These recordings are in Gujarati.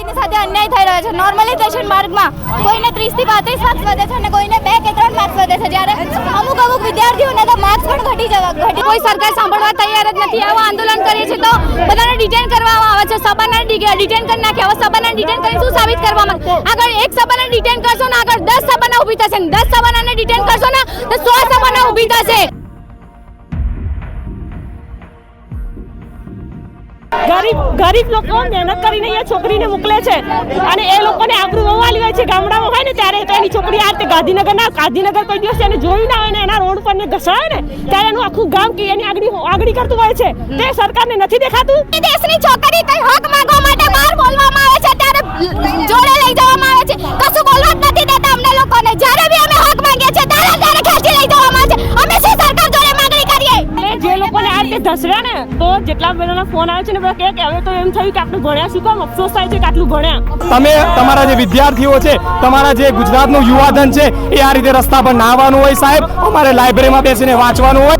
વિદ્યાર્થીની સાથે અન્યાય થઈ રહ્યો છે. નોર્મલાઇઝેશન માર્ગમાં કોઈને 30 થી 35 માર્ક્સ વધે છે અને કોઈને 2 કે 3 માર્ક્સ વધે છે. જ્યારે અમુક અમુક વિદ્યાર્થીઓને તો માર્ક્સ પણ ઘટી જવા ઘટી કોઈ સરકાર સાંભળવા તૈયાર જ નથી. આવા આંદોલન કરીએ છીએ તો બધાને ડિટેન કરવામાં આવે છે. સબાના ડિટેન કરી નાખ્યા હવે સબાના ડિટેન કરી શું સાબિત કરવામાં આગળ એક સભાને ડિટેન કરશો ને આગળ દસ સભાના ઊભી થશે. દસ સબાનાને ડિટેન કરશો ને તો સો સભાના ઊભી થશે. ગરીબ ગરીબ લોકો મહેનત કરીને અહીંયા છોકરીને મોકલે છે અને એ લોકોને આબરૂ વવાલી હોય છે ગામડામાં હોય ને ત્યારે તો એની છોકરી આ રીતે ગાંધીનગરના ગાંધીનગર કોઈ દિવસ એને જોયું ના હોય ને એના રોડ પર ને ઘસડાય ને, ત્યારે એનું આખું ગામ કે એની આગળ આગળ કરતું હોય છે. તે સરકારને નથી દેખાતું? દેશની છોકરી કઈ હક માંગવા માટે બહાર બોલવામાં આવે છે, ત્યારે જોડે લઈ જવામાં આવે છે. ધસડ્યા ને તો જેટલા બધાના ફોન આવે છે ને બધા કે હવે તો એમ થયું કે આપણે ભણ્યા શું કામ અફસોસ થાય છે કે આટલું ભણ્યા. તમે તમારા જે વિદ્યાર્થીઓ છે તમારા જે ગુજરાતનું યુવાધન છે એ આ રીતે રસ્તા પર ના આવવાનું હોય સાહેબ? અમારે લાઇબ્રેરીમાં બેસીને વાંચવાનું હોય?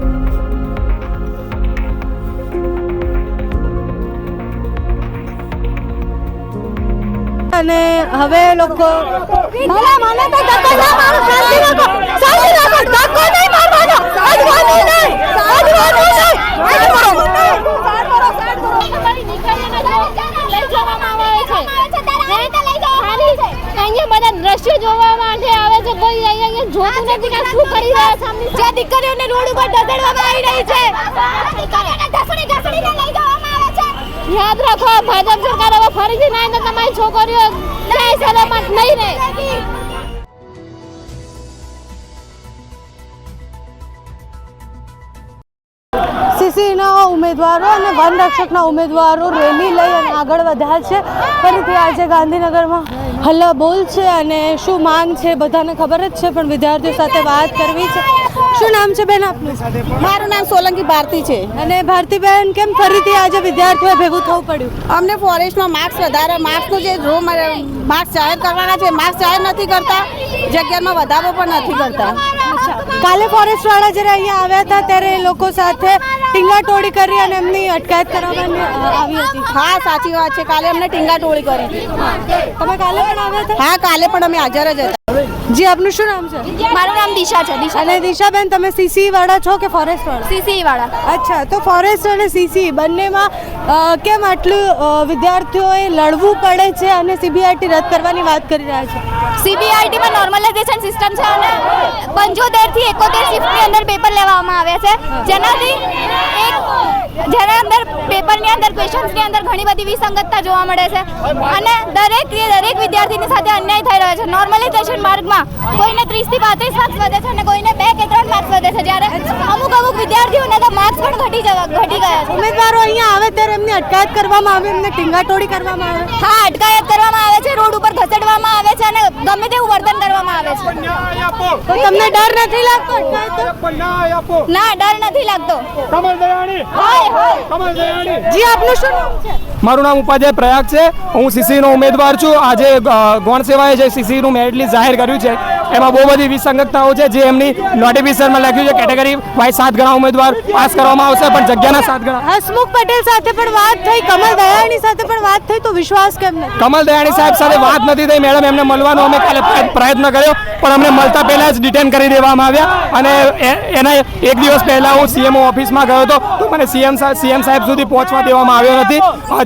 અને હવે લોકો મને મને તો ધક્કો ના મારો શાંતિ રાખો શાંતિ રાખો ધક્કો નહીં મારવાનો અડવાનું નહીં. દ્રશ્યો જોવા માટે આવે છે કોઈ અહીંયા જોતું કરી છે જે દીકરીઓને ભાજપ સરકાર હવે ફરીથી ના તમારી છોકરીઓ સલામત નહીં રહે. સીસીના ઉમેદવારો અને વન રક્ષકના ઉમેદવારો રેલી લઈ અને આગળ વધ્યા છે. ફરીથી આજે ગાંધીનગરમાં હલ્લા બોલ છે અને શું માંગ છે બધાને ખબર જ છે પણ વિદ્યાર્થીઓ સાથે વાત કરવી છે. શું નામ છે બેન આપનું? મારું નામ સોલંકી ભારતી છે. અને ભારતીબેન કેમ ફરીથી આજે વિદ્યાર્થીઓ ભેગું થવું પડ્યું? અમને ફોરેસ્ટમાં માર્ક્સ વધારે માર્ક્સનું જે રો માર્ક્સ જાહેર કરવાના છે માર્ક્સ જાહેર નથી કરતા જગ્યામાં વધારો પણ નથી કરતા. કાલે ફોરેસ્ટ વાળા જ્યારે અહીંયા આવ્યા હતા ત્યારે એ લોકો સાથે ટીંગાટોળી કરી અને એમની અટકાયત કરવામાં આવી હતી. હા સાચી વાત છે. કાલે અમને ટીંગાટોળી કરી હતી. તમે કાલે પણ આવ્યા હતા? હા કાલે પણ અમે હાજર જ હતા. જી આપનું શું નામ છે? મારું નામ દિશા છે દિશા. અને દિશાબેન તમે સીસી વાળા છો કે ફોરેસ્ટ વાળા સીસી વાળા અચ્છા તો ફોરેસ્ટ અને સીસી બંનેમાં કેમ આટલું વિદ્યાર્થીઓએ લડવું પડે છે અને સીબીઆઈટી રદ કરવાની વાત કરી રહ્યા છે? સીબીઆઈટી માં નોર્મલાઇઝેશન સિસ્ટમ છે અને પંચોતેરથી એકોતેર શિફ્ટની અંદર પેપર લેવામાં આવ્યા છે. જેનાથી એક જેના અંદર પેપરની અંદર ક્વેશ્ચન્સની અંદર ઘણી બધી વિસંગતતા જોવા મળે છે. અને દરેક દરેક વિદ્યાર્થીની સાથે અન્યાય થઈ રહ્યો છે. નોર્મલાઇઝેશન માર્ગમાં કોઈને 30 થી 35 માર્ક્સ વધે છે અને કોઈને બે કે ત્રણ માર્ક્સ વધે છે. જ્યારે અમુક અમુક વિદ્યાર્થીઓને તો માર્ક્સ પણ ઘટી જવા ઘટી ગયા છે. ઉમેદવારો અહીંયા આવે ત્યારે એમની અટકાયત કરવામાં આવે એમને ટીંગાટોડી કરવામાં આવે? હા અટકાયત કરવામાં આવે છે રોડ ઉપર ખસેડવામાં આવે છે અને ગમે તેવું વર્તન કરવામાં આવે છે. તો તમને ડર નથી લાગતો ના ડર નથી લાગતો. જી આપનું શું નામ છે? મારું નામ ઉપાધ્યાય પ્રયાગ છે. હું સીસીનો ઉમેદવાર છું. આજે ગૌણ સેવાએ જે સીસીનું મેરિટ લિસ્ટ જાહેર કર્યું છે એમાં બહુ બધી વિસંગતતાઓ છે. જે એમની નોટિફિકેશનમાં લખ્યું છે કેટેગરી વાઇઝ સાત ગણા ઉમેદવાર પાસ કરવામાં આવશે પણ જગ્યાના સાત ગણા. હસમુખ પટેલ સાથે પણ વાત થઈ કમલ દયાણી સાથે પણ વાત થઈ તો વિશ્વાસ કેમ નથી? કમલ દયાણી સાહેબ સાથે વાત નથી થઈ મેડમ એમને મળવાનો અમે કાલે પ્રયત્ન કર્યો પણ અમને મળતા પહેલા જ ડિટેન કરી દેવામાં આવ્યા. અને એના એક દિવસ પહેલા હું સીએમઓ ઓફિસમાં ગયો હતો તો મને સીએમ સીએમ સાહેબ સુધી પહોંચવા દેવામાં આવ્યો નથી.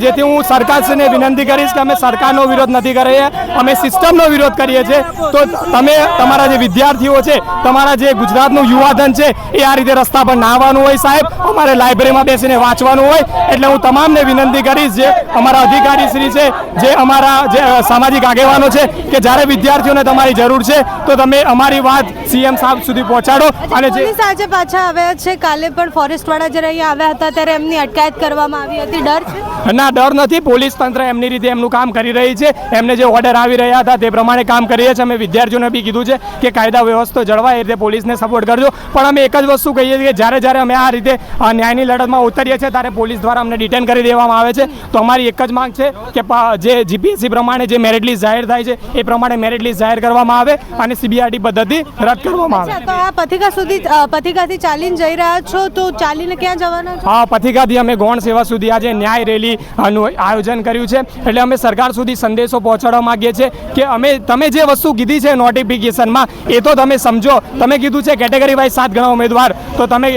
જેથી હું સરકારશ્રીને વિનંતી કરીશ કે અમે સરકારનો વિરોધ નથી કરીએ અમે સિસ્ટમનો વિરોધ કરીએ છીએ. તો તમે તમારા જે વિદ્યાર્થીઓ છે તમારા જે ગુજરાતનું યુવાધન છે એ આ રીતે રસ્તા પર નાહવાનું હોય સાહેબ. અમારે લાઇબ્રેરીમાં બેસીને વાંચવાનું હોય. એટલે હું તમામને વિનંતી કરીશ જે અમારા અધિકારી શ્રી છે જે અમારા જે સામાજિક આગેવાનો છે કે જ્યારે વિદ્યાર્થીઓને તમારી જરૂર છે તો તમે અમારી વાત સીએમ સાહેબ સુધી પહોંચાડો. અને જે આજે પાછા આવ્યા છે. કાલે પણ ફોરેસ્ટ વાળા જ્યારે અહીંયા આવ્યા હતા ત્યારે એમની અટકાયત કરવામાં આવી હતી. ડર છે? ના ડર નથી. પોલીસ તંત્ર એમની રીતે એમનું કામ કરી રહી છે. એમને જે ઓર્ડર આવી રહ્યા હતા તે પ્રમાણે કામ કરીએ છીએ. અમે વિદ્યાર્થીઓને બી કીધું છે કે કાયદા વ્યવસ્થા જળવાય એ રીતે પોલીસને સપોર્ટ કરજો. પણ અમે એક જ વસ્તુ કહીએ છીએ કે જ્યારે જ્યારે અમે આ રીતે ન્યાયની લડતમાં ઉતરીએ છીએ ત્યારે પોલીસ દ્વારા અમને ડિટેન કરી દેવામાં આવે છે. તો અમારી એક જ માંગ છે કે જે જીપીએસસી પ્રમાણે જે મેરિટ લિસ્ટ જાહેર થાય છે એ પ્રમાણે મેરિટ લિસ્ટ જાહેર કરવામાં આવે અને સીબીઆરટી પદ્ધતિ રદ કરવામાં આવે. તો આ પથિકા સુધી પથિકાથી ચાલીને જઈ રહ્યા છો? તો ચાલીને ક્યાં જવાના હા પથિકાથી અમે ગૌણ સેવા સુધી આજે ન્યાય રેલી નું આયોજન કર્યું છે. એટલે અમે સરકાર સુધી સંદેશો પહોંચાડવા માંગીએ છીએ કે અમે તમે જે વસ્તુ કીધી છે નોટિફિકેશનમાં એ તો તમે સમજો. તમે કીધું છે કેટેગરી વાઇઝ સાત ગણા ઉમેદવાર. તો તમે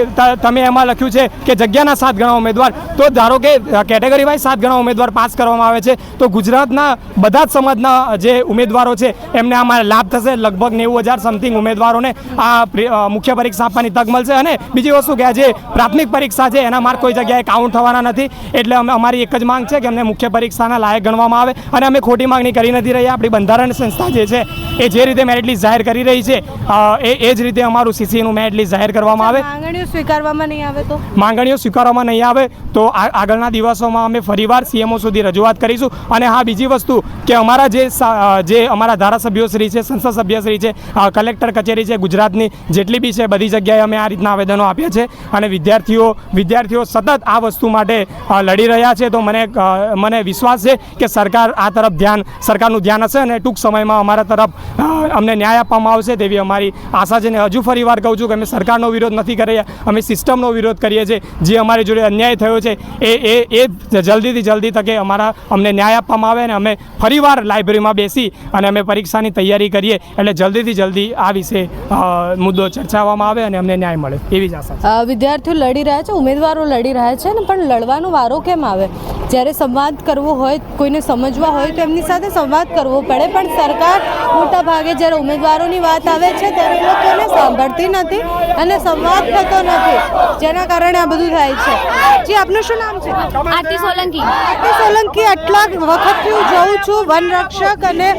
તમે એમાં લખ્યું છે કે જગ્યાના સાત ગણા ઉમેદવાર. તો ધારો કે કેટેગરી વાઇઝ સાત ગણા ઉમેદવાર પાસ કરવામાં આવે છે, તો ગુજરાતના બધા જ સમાજના જે ઉમેદવારો છે, એમને આમાં લાભ થશે. લગભગ નેવું હજાર સમથિંગ ઉમેદવારોને આ મુખ્ય પરીક્ષા આપવાની તક મળશે. અને બીજી વસ્તુ કે આ જે પ્રાથમિક પરીક્ષા છે, એના માર્ક કોઈ જગ્યાએ કાઉન્ટ થવાના નથી. એટલે અમે અમારી એક જ માંગ છે કે અમને મુખ્ય પરીક્ષાના લાયક ગણવામાં આવે. અને અમે ખોટી માંગણી કરી નથી રહ્યા. આપણી બંધારણ સંસ્થા જે છે એ જે રીતે મેરિટ લિસ્ટ જાહેર કરી રહી છે એ એ જ રીતે અમારું સીસીનું મેરિટ લિસ્ટ જાહેર કરવામાં આવે. માંગણીઓ સ્વીકારવામાં નહીં આવે તો? માંગણીઓ સ્વીકારવામાં નહીં આવે તો આ- આગળના દિવસોમાં અમે ફરીવાર સીએમઓ સુધી રજૂઆત કરીશું. અને હા બીજી વસ્તુ કે અમારા જે જે અમારા ધારાસભ્યો શ્રી છે સંસદ સભ્યશ્રી છે કલેક્ટર કચેરી છે ગુજરાતની જેટલી બી છે બધી જગ્યાએ અમે આ રીતના આવેદનો આપ્યા છે. અને વિદ્યાર્થીઓ વિદ્યાર્થીઓ સતત આ વસ્તુ માટે લડી રહ્યા છે. તો મને મને વિશ્વાસ છે કે સરકાર આ તરફ ધ્યાન સરકારનું ધ્યાન હશે અને ટૂંક સમયમાં અમારા તરફ અમને ન્યાય આપવામાં આવશે તેવી અમારી આશા છે ને હજુ ફરી વાર કહું છું કે અમે સરકારનો વિરોધ નથી કરી અમે સિસ્ટમનો વિરોધ કરીએ છીએ. જે અમારી જોડે અન્યાય થયો છે, એ એ એ જલ્દીથી જલ્દી તકે અમારા, અમને ન્યાય આપવામાં આવે અને અમે ફરીવાર લાઇબ્રેરીમાં બેસી અને અમે પરીક્ષાની તૈયારી કરીએ એટલે જલ્દીથી જલ્દી આ વિશે મુદ્દો ચર્ચાવામાં આવે અને અમને ન્યાય મળે, એવી જ આશા વિદ્યાર્થીઓ લડી રહ્યા છે, ઉમેદવારો લડી રહ્યા છે ને પણ લડવાનો વારો કેમ આવે? જ્યારે સંવાદ કરવો હોય, કોઈને સમજવા હોય તો એમની સાથે સંવાદ કરવો પડે, પણ સરકાર મોટા ભાગે જ્યારે ઉમેદવારોની વાત આવે છે ત્યારે લોકોને સાંભળતી નથી અને સંવાદ થતો નથી. જેના કારણે આ બધું થાય છે. જી આપનું શું નામ છે? આરતી સોલંકી. આરતી સોલંકી આટલા વખતથી હું જઉં છું વનરક્ષક અને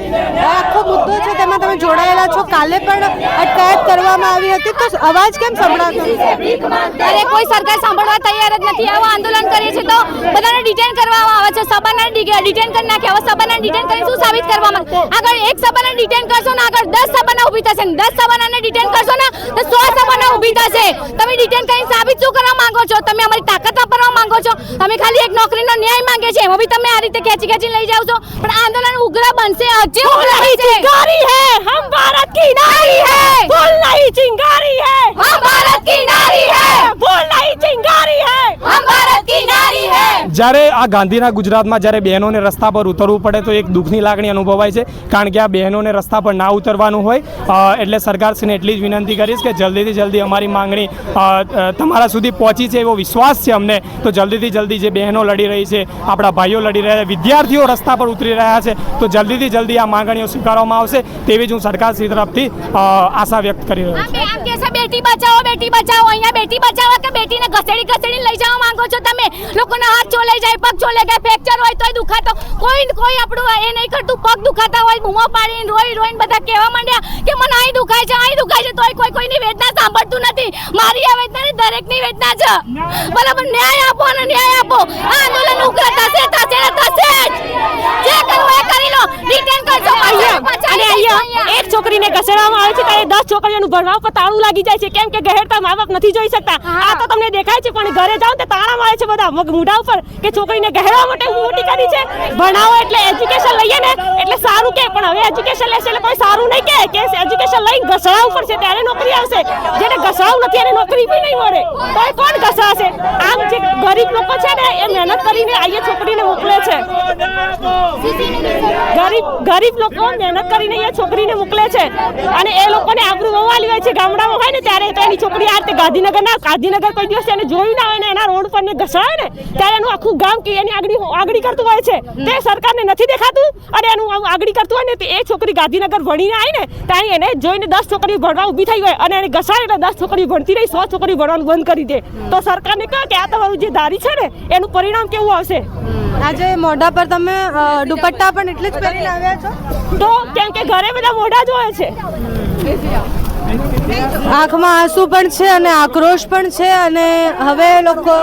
આખો મુદ્દો છે તેમાં તમે જોડાયેલા છો. કાલે પણ અટકાયત કરવામાં આવી હતી. તો અવાજ કેમ સંભળાતો નથી? અરે કોઈ સરકાર સાંભળવા તૈયાર જ નથી. આવું આંદોલન કરીએ છીએ તો બધાને ડિટેન કરવામાં આવે છે. સભાના ડિટેન કરી નાખ્યા હવે સભાના ડિટેન કરી શું સાબિત કરવામાં આગળ એક સભાને ડિટેન કરશો ને આગળ દસ સભાના ઊભી થશે ને દસ સભાના ડિટેન કરશો ને તો સો સભાના ઊભી થશે. તમે ડિટેન કરીને સાબિત શું કરવા માંગો છો? તમે અમારી તાકાત વાપરવા માંગો છો? અમે ખાલી એક નોકરીનો ન્યાય માંગે છે એમાં બી તમે આ રીતે ખેંચી ખેંચી લઈ જાવ છો. પણ આંદોલન ઉગ્ર બનશે હજી ઉગ્ર બનશે. જ્યારે આ ગાંધીના ગુજરાતમાં જ્યારે બહેનોને રસ્તા પર ઉતરવું પડે તો એક દુઃખની લાગણી અનુભવાય છે, કારણ કે આ બહેનોને રસ્તા પર ના ઉતરવાનું હોય. એટલે સરકારશ્રીને એટલી જ વિનંતી કરીશ કે જલ્દીથી જલ્દી અમારી માંગણી તમારા સુધી પહોંચી છે એવો વિશ્વાસ છે અમને. તો જલ્દીથી જલ્દી જે બહેનો લડી રહી છે, આપણા ભાઈઓ લડી રહ્યા છે, વિદ્યાર્થીઓ રસ્તા પર ઉતરી રહ્યા છે, તો જલ્દીથી જલ્દી આ માંગણીઓ સ્વીકારવામાં આવશે તેવી જ હું સરકારશ્રી તરફથી આશા વ્યક્ત કરી રહ્યો છે. બેટી બચાવો બેટી બચાવો. અહીંયા બેટી બચાવો કે બેટીને ઘસેડી ઘસેડી લઈ જવા માંગો છો તમે? લોકોના હાથ ચોલાઈ જાય પગ ચોલે જાય ફ્રેક્ચર હોય તોય દુખાતો. કોઈ ને કોઈ આપણું એ નહીં કરતું પગ દુખાતા હોય બૂમો પાડીને રોઈ રોઈને બધા કહેવા માંડ્યા કે મને અહીં દુખાય છે અહીં દુખાય છે તોય કોઈ કોઈની વેદના સાંભળતું નથી. મારી આ વેદના નહીં દરેકની વેદના છે. બરાબર ન્યાય આપો અને ન્યાય આપો. આ આંદોલન ઉગ્ર થશે થશે ને થશે જે. કરવું એ કરી લો. રિટર્ન કરજો. અહીંયા અને અહીંયા એક છોકરીને ઘસેડવામાં આવે છે ત્યારે દસ છોકરીઓનું ભણવા ઉપર તાળું લાગી જાય છે. કેમ કે ગહેરતા મા બાપ નથી જોઈ શકતા. આ તો તમને દેખાય છે પણ ઘરે જાઓ ને તો તાળા મારે છે બધા. મગ મૂઢા ઉપર કે છોકરીને ગહેરા માટે મોટી કરી છે. ભણાવો એટલે એજ્યુકેશન લઈએ ને, એટલે સારું કે પણ હવે એજ્યુકેશન લેશે એટલે કોઈ સારું નહીં કે. એજ્યુકેશન લઈને ઘસડાવવું પડશે ત્યારે નોકરી આવશે. જેને ઘસડાવું નથી, એને નોકરી બી નહીં મળે. તો એ કોણ ઘસડાશે આમ જે ગરીબ લોકો છે ને, એ મહેનત કરીને અહીંયા છોકરીને મોકલે છે. ગરીબ ગરીબ લોકો મહેનત કરીને અહીંયા છોકરીને મોકલે છે. અને એ લોકોને આબરૂ વવાલી હોય છે, ગામડામાં હોય ને, ત્યારે તો એની છોકરી આ રીતે ગાંધીનગરના, ગાંધીનગર કોઈ દિવસ એને જોયું ના હોય ને, એના રોડ પર ને ઘસડાય ને, ત્યારે એનું આખું ગામ કે એની આગળ આગળ કરતું હોય છે. તે સરકારને નથી દેખાતું અને એનું આગળ કરતું હોય ને તો એ છોકરી ગાંધીનગર ભણીને આવી ને ત્યાં એને જોઈને દસ છોકરીઓ ભણવા ઊભી થઈ હોય અને એને ઘસાય એટલે દસ છોકરીઓ ભણતી રહી સો છોકરીઓ ભણવાનું બંધ કરી દે. તો સરકારને કહે કે આ તમારું જે ધારી છે ને એનું પરિણામ કેવું આવશે? આજે મોઢા પર તમે દુપટ્ટા પણ એટલે જ પહેરીને આવ્યા છો? તો કેમ કે ઘરે બધા મોઢા જ હોય છે. આંખમાં આંસુ પણ છે અને આક્રોશ પણ છે અને હવે લોકો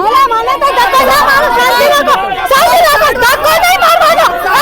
મને મને તો ધક્કો ના મારો શાંતિ રાખો શાંતિ રાખો ધક્કો નહીં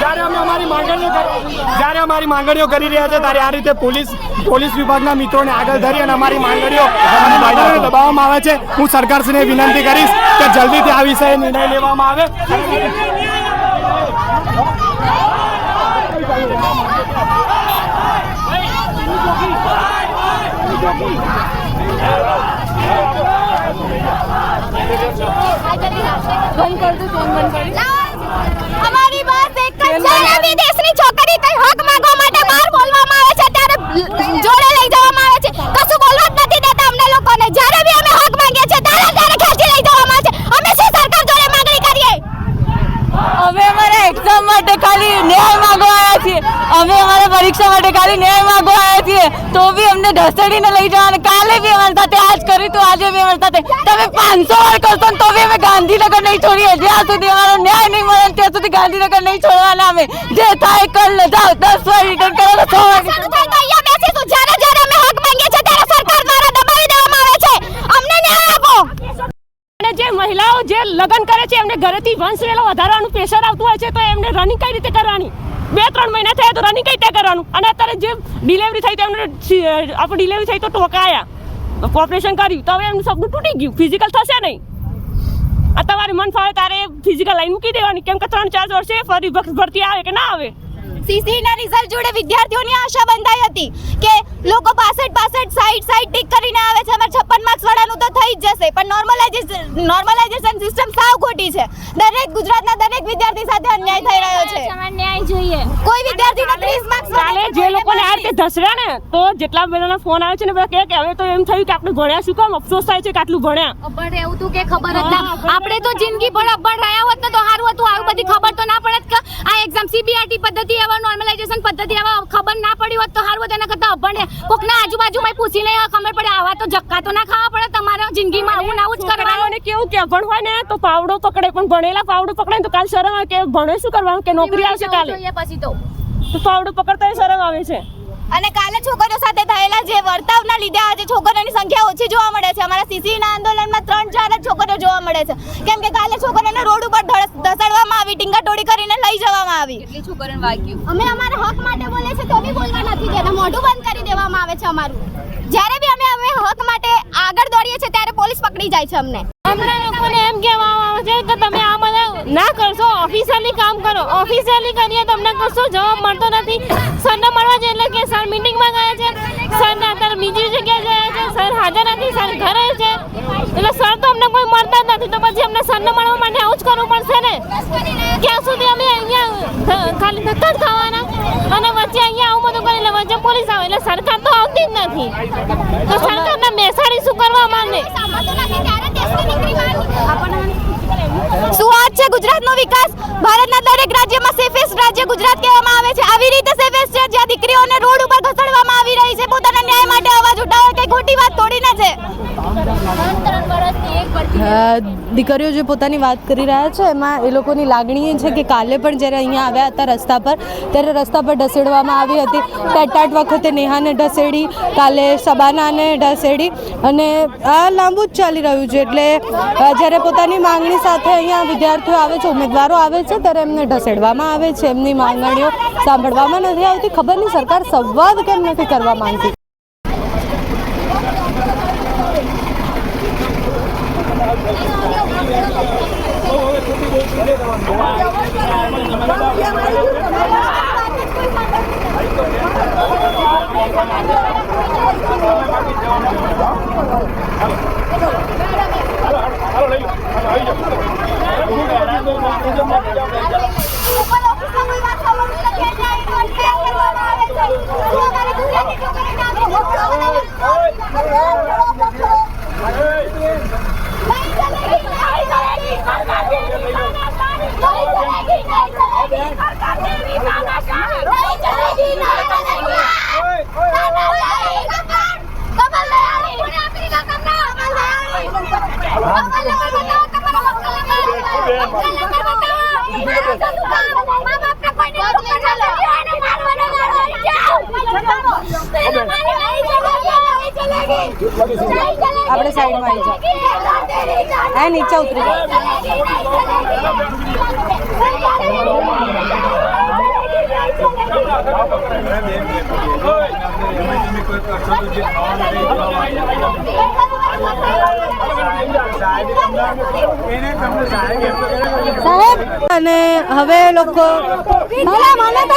જ્યારે અમે અમારી માંગણીઓ જ્યારે અમારી માંગણીઓ કરી રહ્યા છે, ત્યારે આ રીતે પોલીસ પોલીસ વિભાગના મિત્રોને આગળ ધરી અને અમારી માંગણીઓ દબાવવામાં આવે છે. હું સરકારશ્રીને વિનંતી કરીશ કે જલ્દીથી આ વિષયે નિર્ણય લેવામાં આવે. અમારી વાત એક જ છે. છોકરી કઈ હક માંગવા માટે ખાલી ન્યાય માંગવા આવ્યા છીએ. અમે અમારા પરીક્ષા માટે ખાલી ન્યાય માંગવા આવ્યા છીએ. તો બી અમને ઢસડીને લઈ જવાના. કાલે બી અમારી સાથે આજ કર્યું તો આજે બી અમારી સાથે. તમે પાંચસો વાર કરશો તો બી અમે ગાંધીનગર નહીં છોડીએ. જ્યાં સુધી અમારો ન્યાય નહીં મળે ત્યાં સુધી ગાંધીનગર નહીં છોડવાના અમે. જે થાય કર લે જાઓ દસ વાર રિટર્ન કરો, સો વાર અને જે મહિલાઓ જે લગ્ન કરે છે, એમને ઘરેથી વંશ વેલો વધારવાનું પ્રેશર આવતું હોય છે, તો એમને રનિંગ કઈ રીતે કરવાની? બે, ત્રણ મહિના થયા તો રનિંગ કઈ રીતે કરવાનું? અને અત્યારે જે ડિલિવરી થઈ તો એમને આપણે ડિલિવરી થઈ તો ટોકાયા. ઓપરેશન કર્યું, તો હવે એમનું સપનું તૂટી ગયું. ફિઝિકલ થશે નહીં. આ તમારે મન ફાવે તારે ફિઝિકલ લાઈન મૂકી દેવાની. કેમ કે ત્રણ, ચાર વર્ષે ફરી ભરતી આવે કે ના આવે? સીસી ના રિઝલ્ટ જોડે વિદ્યાર્થીઓની આશા બંધાઈ હતી કે લોકો પાસઠ પાસઠ સાઈઠ સાઈઠ ટીક કરીને આવે છે. અમારે છપ્પન માર્ક્સ વાળાનું તો થઈ જ જશે પણ નોર્મલાઇઝેશન નોર્મલાઇઝેશન સિસ્ટમ સાવ ખોટી છે. દરેક ગુજરાતના દરેક વિદ્યાર્થી સાથે અન્યાય થઈ રહ્યો છે. ન્યાય જોઈએ. કોઈ વિદ્યાર્થીને 30 માર્ક્સ કાલે જે લોકોને આ રીતે ધસરા ને તો જેટલા બધાના ફોન આવે છે ને બધા કહે કે હવે તો એમ થયું કે આપણે ભણ્યા શું કામ? અફસોસ થાય છે કે આટલું ભણ્યા. પણ એવું તો કે ખબર જ ના. આપણે તો જિંદગી ભર અભણ રહ્યા હોત ને તો સારું હતું. આવું બધી ખબર તો ના પડત કે આ એક્ઝામ સીબીઆરટી પદ્ધતિ એવા નોર્મલાઇઝેશન પદ્ધતિ આવા ખબર ના પડી હોત તો સારું હોત એના કરતા અભણ. કોકના આજુબાજુમાં પૂછીને ખબર પડે આવા તો જક્કા તો ના ખાવા પડે તમારા જિંદગીમાં આવું ના જ કરવાનું. છોકરાઓને કેવું કે અભણ હોય ને તો પાવડો પકડે પણ ભણેલા પાવડો પકડે તો કાલ શરમ આવે કે ભણે શું કરવાનું કે નોકરી આવશે કાલે? પછી તો. પાવડો પકડતા શરમ આવે છે. અને કાલે છોકરીઓ સાથે થયેલા જે વર્તાવના લીધે આજે છોકરીઓની સંખ્યા ઓછી જોવા મળે છે. અમારા સીસીના આંદોલનમાં ત્રણ ચાર જ છોકરીઓ જોવા મળે છે. કેમ કે કાલે છોકરીઓને રોડ ઉપર ધસ- ધસાડવામાં આવી ટીંગાટોળી કરીને લઈ જવામાં આવી. અમે અમારા હક માટે બોલે છે તો બી બોલવા નથી દેતા. મોઢું બંધ કરી દેવામાં આવે છે અમારું. જ્યારે બી અમે અમે હક માટે આગળ દોડીએ છીએ ત્યારે પોલીસ પકડી જાય છે અમને. અમને લોકોને એમ કહેવામાં આવે છે કે તમે આ બધા ના કરશો ઓફિશિયલી કામ કરો. ઓફિશિયલી કરીએ તમને કશું જવાબ મળતો નથી. સરને મળવા છે એટલે કે સર મીટિંગમાં ગયા છે. સર અત્યારે બીજી જગ્યાએ ગયા છે, સર હાજર નથી, સર ઘરે છે. એટલે સર તો અમને કોઈ મળતા જ નથી, તો પછી અમને સરને મળવા માટે આવું જ કરવું પડશે ને? ક્યાં સુધી અમે અહીંયા ખાલી ધક્કા જ ખાવાના? અને વચ્ચે અહીંયા આવું બધું કરી વચ્ચે પોલીસ આવે, એટલે સરકાર તો આવતી જ નથી. તો સરકારને બેસાડી શું કરવા માંગે શું વાત છે ગુજરાતનો વિકાસ. ભારતના દરેક રાજ્યમાં સેફેસ્ટ રાજ્ય ગુજરાત કહેવામાં આવે છે. આવી રીતે સેફેસ્ટ છે જ્યાં દીકરીઓને રોડ ઉપર ઘસડવામાં આવી રહી છે. પોતાના ન્યાય માટે અવાજ ઉઠાવે કે ખોટી વાત થોડી ના છે અ, દીકરીઓ જે પોતાની વાત કરી રહ્યા છે, એમાં એ લોકોની લાગણી એ છે કે કાલે પણ જ્યારે અહીંયા આવ્યા હતા રસ્તા પર, ત્યારે રસ્તા પર ઢસેડવામાં આવી હતી. ટેટાટ વખતે નેહાને ઢસેડી કાલે શબાનાને ઢસેડી અને આ લાંબુ જ ચાલી રહ્યું છે. એટલે જ્યારે પોતાની માંગણી સાથે અહીંયા વિદ્યાર્થીઓ આવે છે, ઉમેદવારો આવે છે, ત્યારે એમને ઢસેડવામાં આવે છે. એમની માંગણીઓ સાંભળવામાં નથી આવતી. ખબર નહીં સરકાર સંવાદ કેમ નથી કરવા માંગતી ઉપર ઓફિસમાં કોઈ વાત સાંભળવી તો કે જાય તો અન્યાય કરવામાં આવે છે શું અમારી ગુજરાતી છોકરીને આટલું હક આપણે સાઈડમાં આવી જાઓ. હા નીચે ઉતરી અને હવે લોકો મને મને તો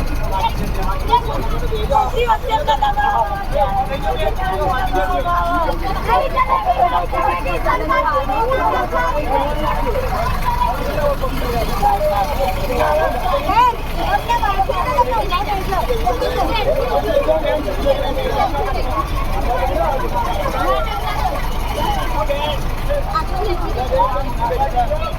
Okay.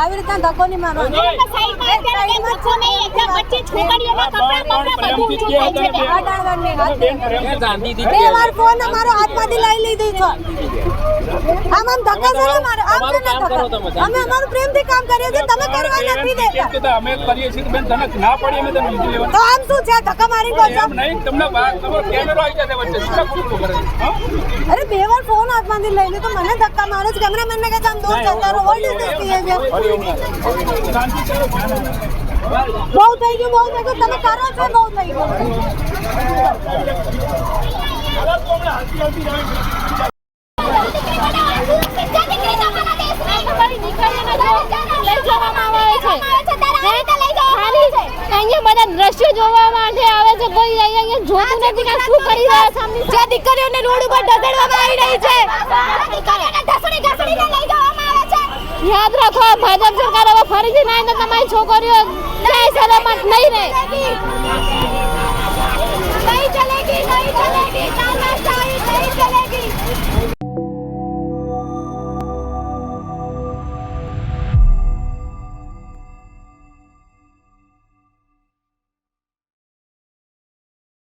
આવી રીતના ધક્કો નહીં મારવાનો. બે વાર ફોન અમારો હાથમાંથી લઈ લીધી છો. આમ આમ ધક્કા છે ને મારે? આમ છે ને ધક્કા? અમે અમારું પ્રેમથી કામ કરીએ છીએ તમે કરવા નથી દેતા. અમે કરીએ છીએ બેન તને ના પડી અમે તને લીધી લેવાનું. તો આમ શું છે? ધક્કા મારી કહો છો નહીં તમને તમારો કેમેરો આવી જશે વચ્ચે. શું કરે? અરે બે વાર ફોન હાથમાંથી લઈ લીધો મને ધક્કા મારે છે. કેમેરામેન ને કહે આમ દૂર જતા રહો વોટ ઇઝ ધીસ બિહેવિયર બહુ થઈ ગયું બહુ થઈ ગયું. તમે કરો છો બહુ થઈ ગયું અહીંયા બધા દ્રશ્યો જોવા માટે આવે છે. કોઈ અહીંયા જોતું નથી કે શું કરી રહ્યા છે. જે દીકરીઓને રોડ ઉપર ઢસડવામાં આવી રહી છે. યાદ રાખો ભાજપ સરકાર હવે ફરીથી ના તમારી છોકરીઓ સલામત નહીં રહે.